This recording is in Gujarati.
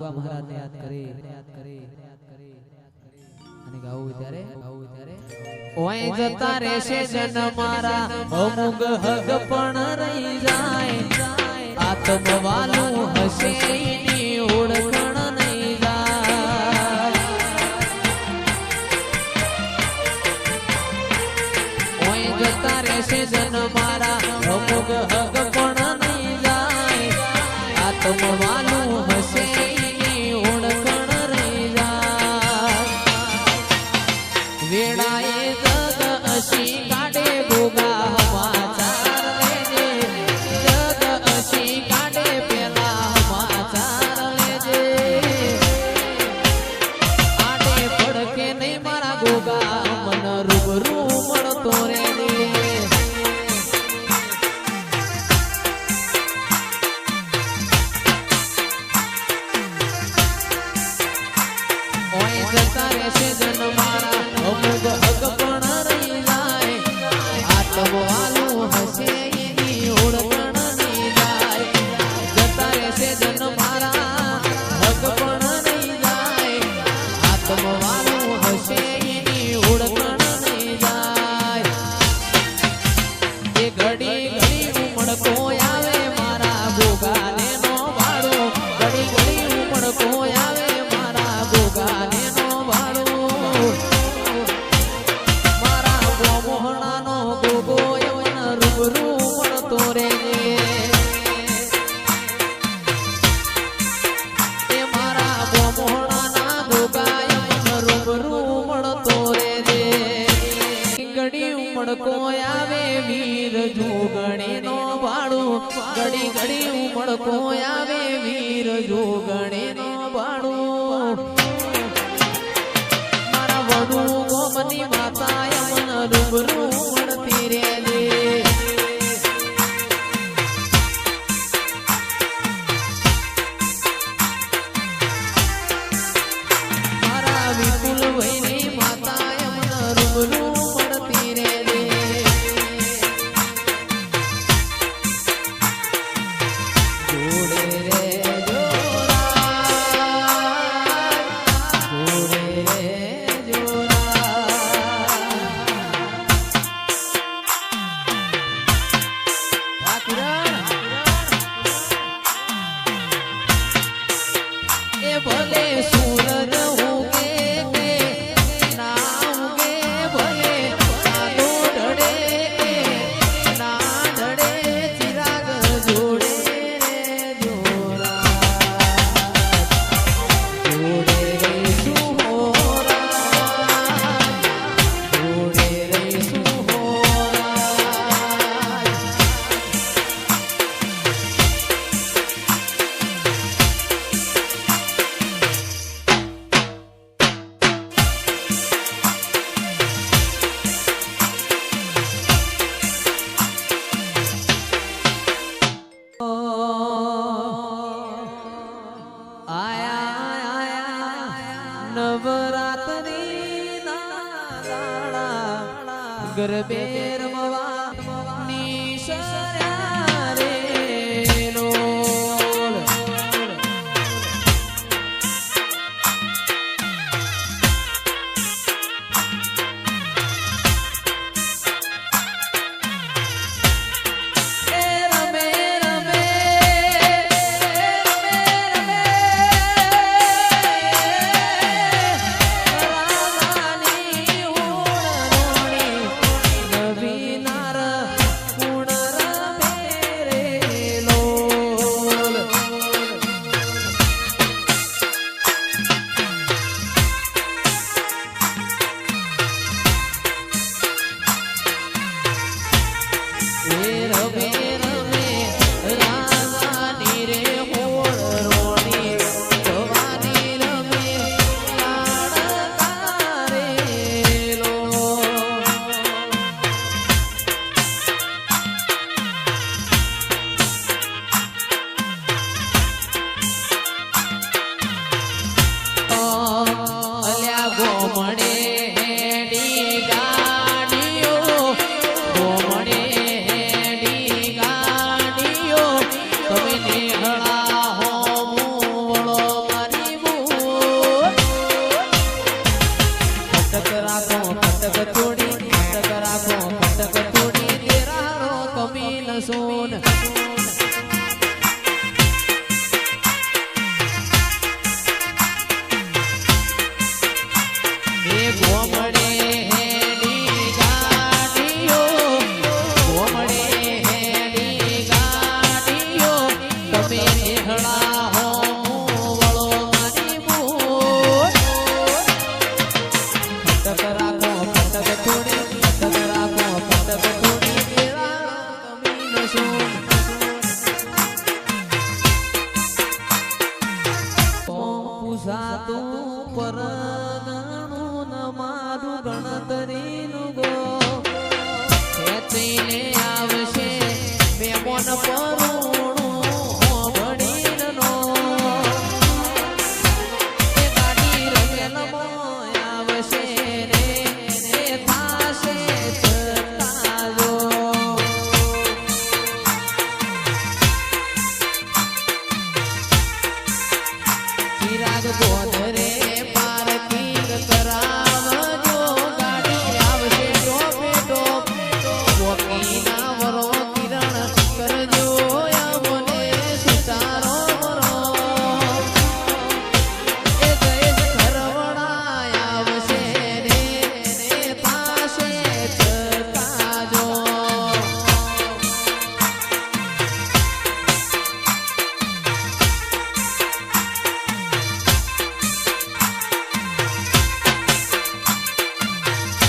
બાબા મહારાજને યાદ કરી. અને ગાવું ત્યારે ગાવું ત્યારે? ઓય જતા રહેશે જન મારા. અમુગ હગ પણ રહી જાય. આત્મવાલું હશે ની ઓળ જમવાનું હશે એની ઓળખણ નહીં જાય. ઘડી ઘડી ઉમળકો મારા ભોગાને નો વાળો ઘડી ઘડી ઉમળકો આવે વીર જોગણે નો પાડું મારા વધુ ગોમની good a bit. corazón. corazón. પૂછાતું પરગણું ન મારું ગણતરીનું ગો. ખેંચીને